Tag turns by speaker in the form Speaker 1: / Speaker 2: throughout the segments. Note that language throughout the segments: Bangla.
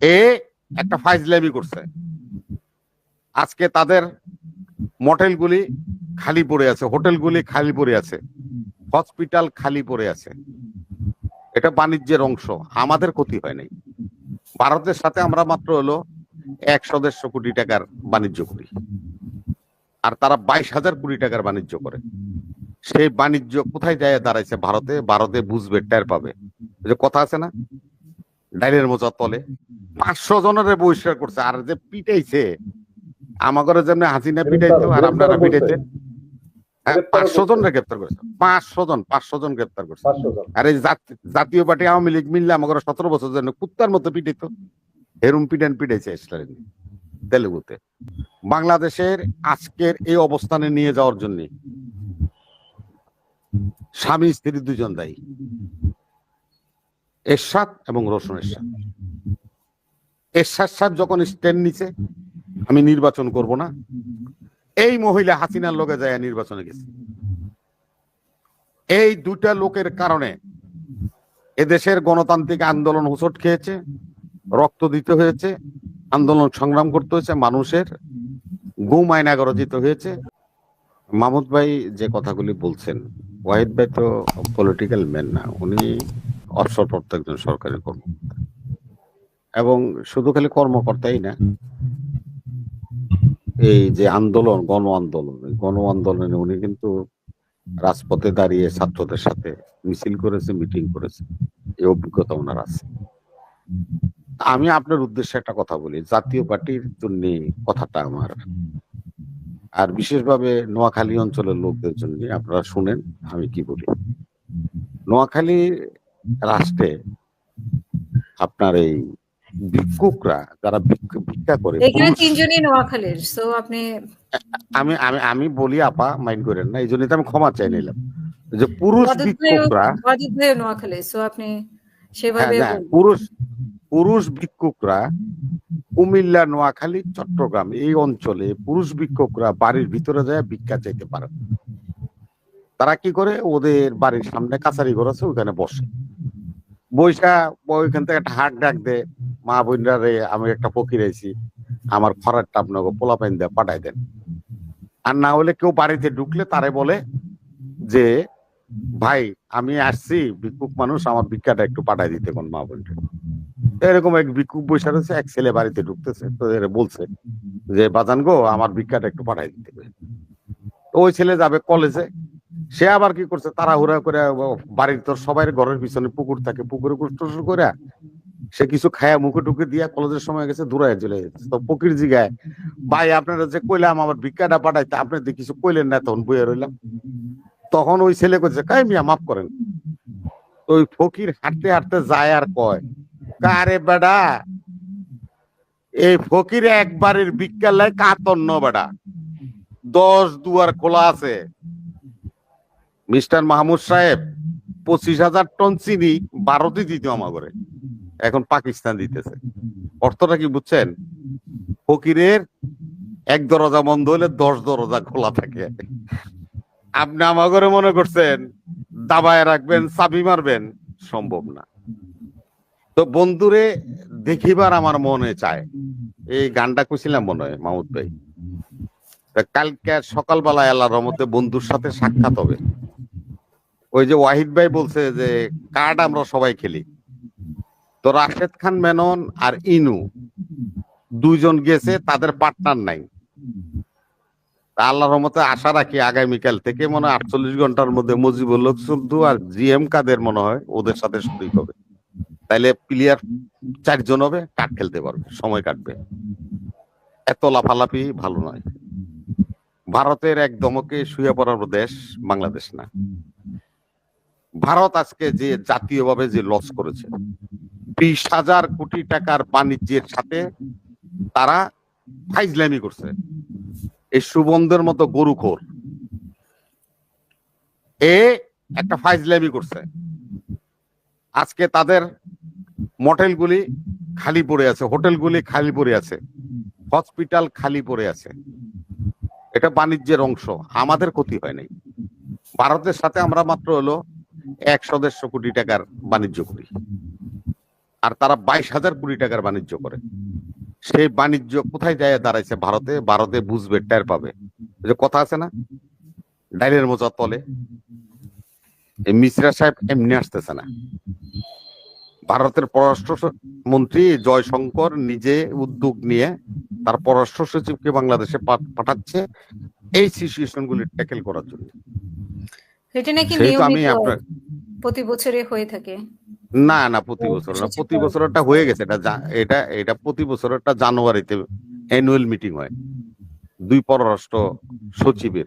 Speaker 1: এ একটা ফাইজলামি করছে। আজকে তাদের মোটেলগুলি খালি পড়ে আছে, হোটেলগুলি খালি পড়ে আছে, হসপিটাল খালি পড়ে আছে। এটা বাণিজ্যের অংশ, আমাদের ক্ষতি হয় নাই। ভারতের সাথে আমরা মাত্র হলো একশো দেড়শো কোটি টাকার বাণিজ্য করি। আর তারা বাইশ হাজার কোটি টাকার বাণিজ্য করে। সেই বাণিজ্য কোথায় যায় দাঁড়াইছে ভারতে? ভারতে বুঝবে, টের পাবে। যে কথা আছে না? ডাইলের মোচা তলে। পাঁচশো জনের বহিষ্কার করছে আর যে পিটাইছে আমাদের যেমনি হাসিনা পিটাইতো আর আপনারা পিটাইতেন হ্যাঁ, পাঁচশো জন গ্রেপ্তার করছে পাঁচশো জন পাঁচশো জন গ্রেপ্তার করছে। আর এই জাতীয় পার্টি আওয়ামী লীগ মিললে আমাকে সতেরো বছর জন্য কুত্তার মতো পিটাইতো। হেরুম পিটান পিটাইছে স্টালিন তেলেগুতে। বাংলাদেশের আজকের এই অবস্থানে নিয়ে যাওয়ার জন্য স্বামী স্ত্রী দুজন দায়ী। এরশাদ এবং রোশন এরশাদ। এরশাদ সাহেব যখন স্ট্যান্ড নিছে, আমি নির্বাচন করব না। এই মহিলা হাসিনার লোকে যায় নির্বাচনে গেছে। এই দুটা লোকের কারণে এদেশের গণতান্ত্রিক আন্দোলন হোঁচট খেয়েছে, রক্ত দিতে হয়েছে, আন্দোলন সংগ্রাম করতে হয়েছে, মানুষের গুম আইন আগ্রজিত হয়েছে। মামুদ ভাই যে কথাগুলি বলছেন, ওয়াহিদ ভাই তো পলিটিক্যাল ম্যান না, উনি অবসরপ্রাপ্ত একজন সরকারি কর্মকর্তা। এবং শুধু খালি কর্মকর্তাই না, এই যে আন্দোলন, গণ আন্দোলন গণ আন্দোলনে উনি কিন্তু রাজপথে দাঁড়িয়ে ছাত্রদের সাথে মিছিল করেছে, মিটিং করেছে। এই অভিজ্ঞতা ওনার আছে। আমি আপনার উদ্দেশ্যে একটা কথা বলি, জাতীয় পার্টির জন্য কথাটা আমার। আর বিশেষভাবে নোয়াখালী অঞ্চলের লোকদের জন্য আপনারা শুনেন, আমি কি বলি। নোয়াখালী রাষ্ট্রে আপনার এই ভিক্ষুকরা যারা ভিক্ষা করে
Speaker 2: এখানে তিনজনই নোয়াখালীর সো আপনি
Speaker 1: আমি আমি আমি বলি আপা মাইন্ড করেন না এই জন্যই তো আমি ক্ষমা চাই নিলাম। যে পুরুষ ভিক্ষুকরা
Speaker 2: নোয়াখালী সো আপনি
Speaker 1: হ্যাঁ,
Speaker 2: সেভাবে
Speaker 1: পুরুষ পুরুষ ভিক্ষুকরা কুমিল্লা নোয়াখালী চট্টগ্রাম এই অঞ্চলে পুরুষ ভিক্ষুকরা বাড়ির ভিতরে যায় ভিক্ষা চাইতে পারে তারা কি করে? ওদের বাড়ির সামনে কাছারি ঘর আছে ওখানে বসে। বৈশা ওইখান থেকে একটা হাট ডাক দে মা বোনরা আমি একটা ফকির আইছি, আমার খরারটা আপনাকে পোলা পাইন দিয়ে পাঠাই দেন। আর না হলে কেউ বাড়িতে ঢুকলে তারে বলে যে, ভাই, আমি আসছি, ভিক্ষুক মানুষ, আমার ভিক্ষাটা একটু পাঠাই দিতে কোন মা বোনকে। এরকম এক ভিক্ষুক বৈশা রয়েছে, এক ছেলে বাড়িতে ঢুকতেছে, তো বলছে যে, বাজান গো, আমার ভিক্ষাটা একটু পাঠাই দিতে। ওই ছেলে যাবে কলেজে, সে আবার কি করছে, তাড়াহুড়া করে বাড়ির তোর সবাই ঘরের পিছনে পুকুর থাকে, পুকুরে কুষ্ট করে সে কিছু খায়া মুখে টুকে দিয়া কলেজের সময় গেছে দূরায় চলে গেছে। তো ফকির জিগায় ভাই, আপনারা যে কইলাম আমার ভিক্ষাটা পাঠাইতে, আপনি তো কিছু কইলেন না, তখন বইয়ে রইলাম। তখন ওই ছেলে কইছে, কাই মিয়া, মাফ করেন। ওই ফকির হাঁটতে হাঁটতে যায় আর কয়, কারে বেডা, এই ফকির একবারের লাই কাতন্ন বেডা, দশ দুয়ার খোলা আছে। মিস্টার মাহমুদ সাহেব, পঁচিশ হাজার টন চিনি ভারতই দিত আমাগরে এখন পাকিস্তান দিতেছে। অর্থটা কি বুঝছেন? ফকিরের এক দরজা বন্ধ হলে দশ দরজা খোলা থাকে। আপনি আমাগরে মনে করছেন, দাবায় রাখবেন, চাবি মারবেন? সম্ভব না। তো বন্ধুরে, দেখিবার আমার মনে চায়। এই গানটা কইছিলাম মনে হয়, মাহমুদ ভাই। কালকে সকালবেলায় আল্লাহর রহমতে বন্ধুর সাথে সাক্ষাৎ হবে। ওই যে ওয়াহিদ ভাই বলছে যে, কার্ড আমরা সবাই খেলি। তো রাশেদ খান, মেনন আর ইনু দুইজন গেছে, তাদের পার্টনার নাই। আল্লাহর রহমতে আশা রাখি আগামীকাল থেকে মনে হয় আটচল্লিশ ঘণ্টার মধ্যে মুজিবুল হক সুদ্দু আর জিএম কাদের মনে হয় ওদের সাথে শরিক হবে। তাইলে প্লেয়ার চারজন হবে, কাঠ খেলতে পারবে, সময় কাটবে। এত লাফালাফি ভালো নয়। ভারতের এক দমকে শুয়ে পড়ার দেশ বাংলাদেশ না। ভারত আজকে যে জাতীয়ভাবে যে লস করেছে বিশ হাজার কোটি টাকার বাণিজ্যের সাথে তারা ফাইজলামি করছে। এই সুবন্ধের মতো গরুখোর এ একটা ফাইজলামি করছে। আজকে তাদের মোটেলগুলি খালি পড়ে আছে, হোটেলগুলি খালি পড়ে আছে, হসপিটাল খালি পড়ে আছে। এটা বাণিজ্যের অংশ, আমাদের ক্ষতি হয় নাই। ভারতের সাথে আমরা মাত্র হলো একশো দেড়শো কোটি টাকার বাণিজ্য করি। আর তারা বাইশ হাজার কোটি টাকার বাণিজ্য করে। সেই বাণিজ্য কোথায় যায় দাঁড়াইছে? ভারতে? ভারতে বুঝবে টের পাবে। যে কথা আছে না? ডাইলের মোজা তলে। মিশ্রা সাহেব এমনি আসতেছে না। ভারতের পররাষ্ট্র মন্ত্রী জয়শঙ্কর নিজে উদ্যোগ নিয়ে তার পররাষ্ট্র সচিবকে বাংলাদেশে পাঠাচ্ছে এই সিচুয়েশন গুলি ট্যাকেল করার জন্য।
Speaker 2: এটা নাকি
Speaker 1: আমি আপনার
Speaker 2: প্রতি বছরে হয়ে থাকে।
Speaker 1: না না প্রতি বছর না। প্রতি বছর একটা হয়ে গেছে। এটা এটা এটা প্রতি বছর একটা জানুয়ারিতে অ্যানুয়াল মিটিং হয়। দুই পররাষ্ট্র সচিবের।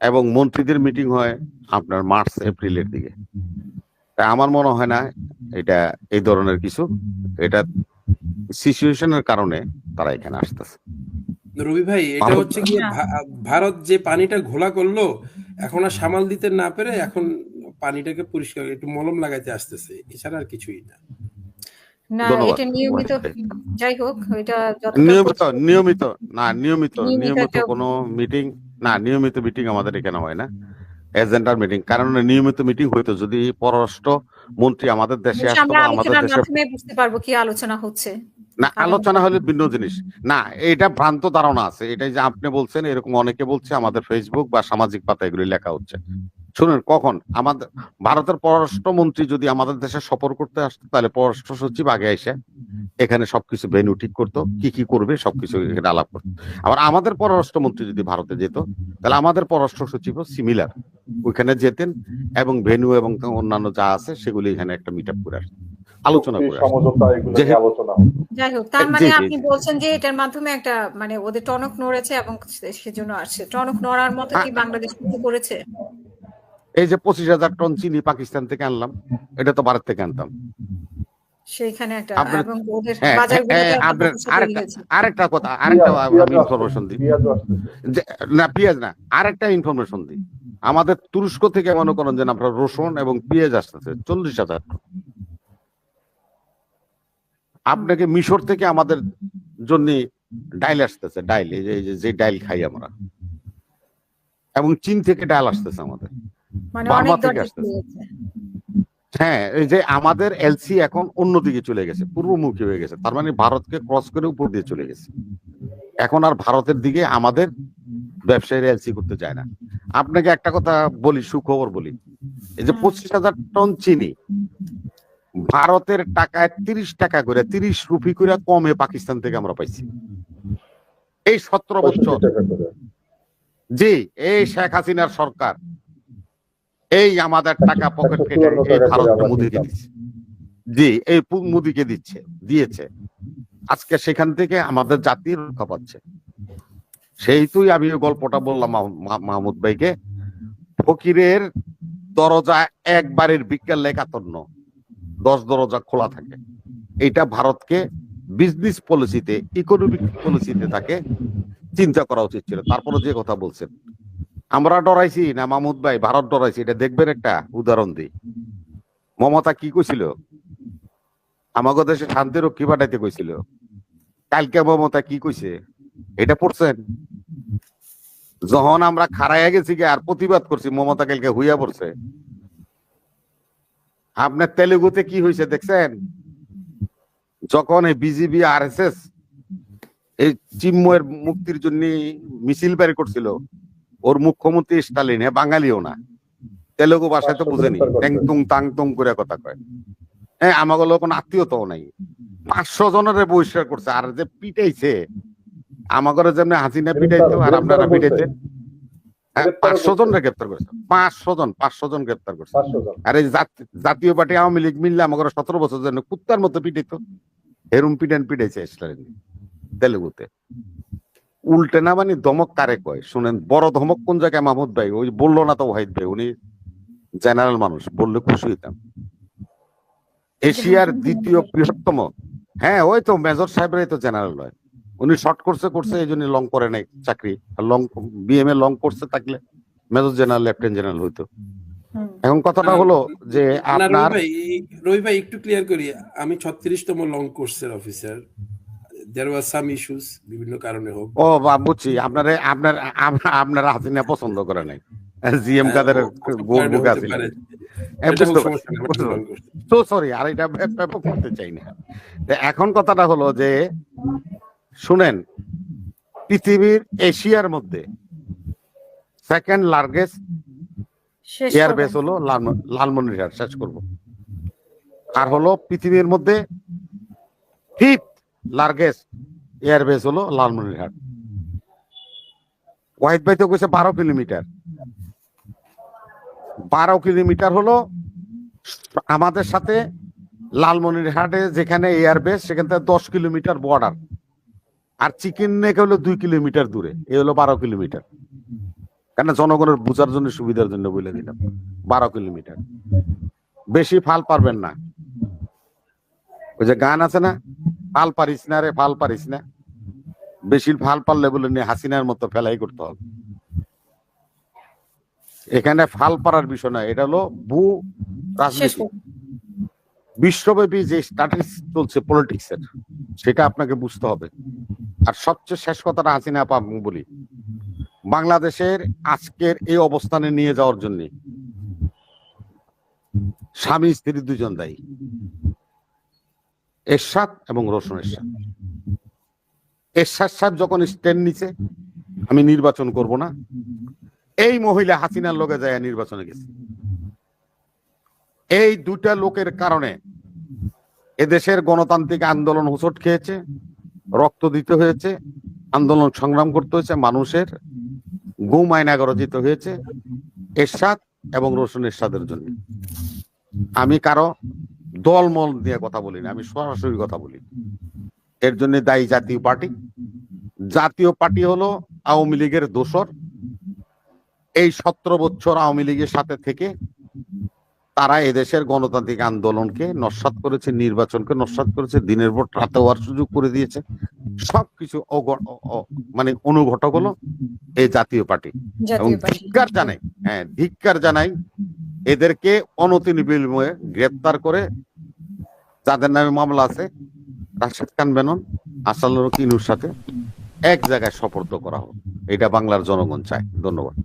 Speaker 1: এবং মন্ত্রীদের মিটিং হয় আপনার মার্চ এপ্রিলের দিকে। তা আমার মনে হয় না এটা এই ধরনের কিছু। এটা সিচুয়েশনের কারণে তারা এখানে আসতেছে।
Speaker 3: রবি ভাই এটা হচ্ছে কি ভারত যে পানিটা ঘোলা করল এখন আর সামাল দিতে না পেরে এখন পানিটাকে পরিষ্কার একটু মলম লাগাইতে আসতেছে এছাড়া আর কিছুই না।
Speaker 2: না এটা নিয়মিত যাই হোক এটা
Speaker 1: নিয়মিত নিয়মিত না নিয়মিত
Speaker 2: নিয়মিত
Speaker 1: কোনো মিটিং না নিয়মিত মিটিং আমাদের এখানে হয় না। এজেন্ডার মিটিং কারণ নিয়মিত মিটিং হইতো যদি পররাষ্ট্র মন্ত্রী আমাদের দেশে আসতো আমাদের দেশে
Speaker 2: বুঝতে পারব কি আলোচনা হচ্ছে।
Speaker 1: না আলোচনা হলে ভিন্ন জিনিস। না এটা ভ্রান্ত ধারণা আছে এটাই যে আপনি বলছেন এরকম অনেকে বলছে আমাদের ফেসবুক বা সামাজিক পাতা এগুলি লেখা হচ্ছে। শুনুন কখন? আমাদের ভারতের পররাষ্ট্র মন্ত্রী যদি আমাদের দেশে সফর করতে আসতো তাহলে পররাষ্ট্র সচিব আগে এসে এখানে সবকিছু ভেন্যু ঠিক করতো কি কি করবে সবকিছু এখানে আলাপ করতো। আবার আমাদের পররাষ্ট্র মন্ত্রী যদি ভারতে যেত তাহলে আমাদের পররাষ্ট্র সচিবও সিমিলার ওইখানে যেতেন এবং ভেন্যু এবং অন্যান্য যা আছে সেগুলি এখানে একটা মিট আপ করে আসতো আলোচনা করে
Speaker 2: যাই হোক তার মানে আপনি বলছেন যে এটার মাধ্যমে একটা মানে ওদের টনক নড়েছে এবং সেজন্য আসছে। টনক নড়ার মতো কি বাংলাদেশ কিছু করেছে?
Speaker 1: এই যে পঁচিশ হাজার টন চিনি পাকিস্তান থেকে আনলাম এটা তো ভারত থেকে আনতাম।
Speaker 2: সেইখানে একটা
Speaker 1: আপনার-
Speaker 2: এবং ওদের
Speaker 1: হ্যাঁ, হ্যাঁ, আরেকটা কথা আরেকটা ইনফরমেশন দিই।
Speaker 4: পেঁয়াজও আসতেছে।
Speaker 1: যে না পেঁয়াজ না আরেকটা ইনফরমেশন দিই। আমাদের তুরস্ক থেকে মনে করেন যে আপনার রসুন এবং পেঁয়াজ আসতেছে চল্লিশ হাজার টন। আপনাকে মিশর থেকে আমাদের জন্য ডাইল আসতেছে ডাইল এই যে- এই যে- যে ডাইল খাই আমরা। এবং চীন থেকে ডাল আসতেছে আমাদের।
Speaker 2: মানে
Speaker 1: বার্মা থেকে আসতেছে। হ্যাঁ এই যে আমাদের এলসি এখন অন্যদিকে চলে গেছে পূর্বমুখী হয়ে গেছে তার মানে ভারতকে ক্রস করে উপর দিয়ে চলে গেছে। এখন আর ভারতের দিকে আমাদের ব্যবসায়ীরা এলসি করতে চায় না। আপনাকে একটা কথা বলি সুখবর বলি। এই যে পঁচিশ হাজার টন চিনি ভারতের টাকায় তিরিশ টাকা করে তিরিশ রুপি করে কমে পাকিস্তান থেকে আমরা পাইছি। এই সতেরো বছর। জি এই শেখ হাসিনার সরকার। এই আমাদের টাকা পকেট কেটে এই ভারতকে
Speaker 4: আমরা
Speaker 1: দিচ্ছে জি এই মুদিকে দিচ্ছে দিয়েছে। আজকে সেখান থেকে আমাদের জাতি রক্ষা পাচ্ছে। সেইতুই আমি গল্পটা বললাম মাহ- মাহ- মাহমুদ ভাইকে। ফকিরের দরজা একবারের বিজ্ঞান লেখাতন্য দশ দরজা খোলা থাকে। এটা ভারতকে বিজনেস পলিসিতে ইকোনমিক পলিসিতে তাকে চিন্তা করা উচিত ছিল। তারপরে যে কথা বলছেন আমরা ডরাইছি না মাহমুদ ভাই? ভারত ডরাইছি, এটা দেখবেন একটা উদাহরণ দিই। মমতা কি কইছিল? আমাদের দেশে শান্তি রক্ষী পাঠাইতে কইছিল। কালকে মমতা কি কইছে? এটা পড়ছেন? যখন আমরা খাড়াইয়া গেছি আর প্রতিবাদ করছি, মমতা কালকে হইয়া পড়ছে। আপনার তেলেগুতে কি হয়েছে দেখছেন? যখন এই বিজিবি আর এস এস এই চিন্ময়ের মুক্তির জন্য মিছিল বের করছিল ওর মুখ্যমন্ত্রী স্টালিন বাঙালিও না। তেলেগু ভাষায় তো বুঝেনি। ট্যাং তুং তাং তুং করে কথা কয়। হ্যাঁ আমাকে কোনো আত্মীয়তাও নাই। পাঁচশো জনের বহিষ্কার করছে আর যে পিটাইছে আমাকে যেমনি হাসিনা পিটাইতো আর আপনারা পিটাইছেন। হ্যাঁ, পাঁচশো জন গ্রেপ্তার করছে। পাঁচশো জন পাঁচশো জন গ্রেপ্তার করছে। আর এই জাত- জাতীয় পার্টি আওয়ামী লীগ মিললে আমাকে সতেরো বছর জন্য কুত্তার মতো পিটাইতো। হেরুম পিটান পিটাইছে স্টালিন তেলেগুতে। উল্টে না মানে ধমক কারে কয়? শুনেন বড় ধমক কোন জায়গায় মাহমুদ ভাই? ওই বলল না তো ওয়াহিদ ভাই উনি জেনারেল মানুষ বললে খুশি হইতাম। এশিয়ার দ্বিতীয় বৃহত্তম হ্যাঁ ওই তো মেজর সাহেবের তো জেনারেল হয় উনি শর্ট কোর্সে করছে এই জন্য লং করে নাই চাকরি। আর লং বিএমএ লং করছে থাকলে মেজর জেনারেল লেফটেন্যান্ট জেনারেল হইতো। এখন কথাটা হলো যে আপনার
Speaker 3: রবি ভাই একটু ক্লিয়ার করি। আমি ছত্রিশতম লং কোর্সের অফিসার ওয়াজ সাম ইস্যুস বিভিন্ন কারণে হোক।
Speaker 1: ও বুঝছি। আপনারে আপনার আপনার হাসিনা পছন্দ করে নাই। জিএম কাদের
Speaker 3: হ্যাঁ,
Speaker 1: গোল বুক আছে। তো সরি আর এটা ব্যাপক করতে চাই না। এখন কথাটা হলো যে শুনেন পৃথিবীর এশিয়ার মধ্যে সেকেন্ড লার্গেস্ট
Speaker 2: শেষ
Speaker 1: এয়ার বেস হলো লালম- লালমনিরহাট শেষ করব। আর হলো পৃথিবীর মধ্যে ফিফথ লার্গেস্ট এয়ার বেস হলো লালমনিরহাট। ওয়াহিদ ভাই তো কইছে বারো কিলোমিটার। বারো কিলোমিটার হলো আমাদের সাথে লালমনিরহাটে যেখানে এয়ার বেস সেখান থেকে দশ কিলোমিটার বর্ডার আর চিকেন নেক হলো দুই কিলোমিটার দূরে, এ হলো বারো কিলোমিটার। কেন জনগণের বোঝার জন্য, সুবিধার জন্য বলে দিলাম। বারো কিলোমিটার। বেশি ফাল পারবেন না। ওই যে গান আছে না? ফাল পারিস না রে ফাল পারিস না। বেশি ফাল পারলে বলে নিয়ে হাসিনার মতো ফেলাই করতে হবে। এখানে ফাল পারার বিষয় না এটা হলো ভূ রাজনীতি। বিশ্বব্যাপী যে স্ট্যাটিক্স চলছে পলিটিক্স এর সেটা আপনাকে বুঝতে হবে। আর সবচেয়ে শেষ কথাটা হাসিনা আপা বলি বাংলাদেশের আজকের এই অবস্থানে নিয়ে যাওয়ার জন্য স্বামী স্ত্রী দুজন দায়ী। এরশাদ এবং রোশন এরশাদ। এরশাদ সাহেব যখন স্ট্যান্ড নিছে আমি নির্বাচন করব না। এই মহিলা হাসিনার লোকে যায় নির্বাচনে গেছে। এই দুটা লোকের কারণে এদেশের গণতান্ত্রিক আন্দোলন হোঁচট খেয়েছে, রক্ত দিতে হয়েছে, আন্দোলন সংগ্রাম করতে হয়েছে, মানুষের গুম আইনাগর দিতে হয়েছে। এরশাদ এবং রোশন এরশাদের জন্য। আমি কারও দলমল নিয়ে কথা বলি না আমি সরাসরি কথা বলি। এর জন্য দায়ী জাতীয় পার্টি। জাতীয় পার্টি হলো আওয়ামী লীগের দোসর। এই সতেরো বছর আওয়ামী লীগের সাথে থেকে তারা এদেশের গণতান্ত্রিক আন্দোলনকে নস্বাত করেছে নির্বাচনকে নস্বাত করেছে দিনের পর রাতে হওয়ার সুযোগ করে দিয়েছে। সবকিছু মানে অনুঘটক হলো এই জাতীয় পার্টি। এবং ধিক্কার জানাই হ্যাঁ ধিক্কার জানাই এদেরকে অনতি বিনিময়ে গ্রেপ্তার করে যাদের নামে মামলা আছে, রাশেদ খান বেনন আসালুর কিনুর সাথে এক জায়গায় সপর্দ করা হোক। এটা বাংলার জনগণ চায়। ধন্যবাদ।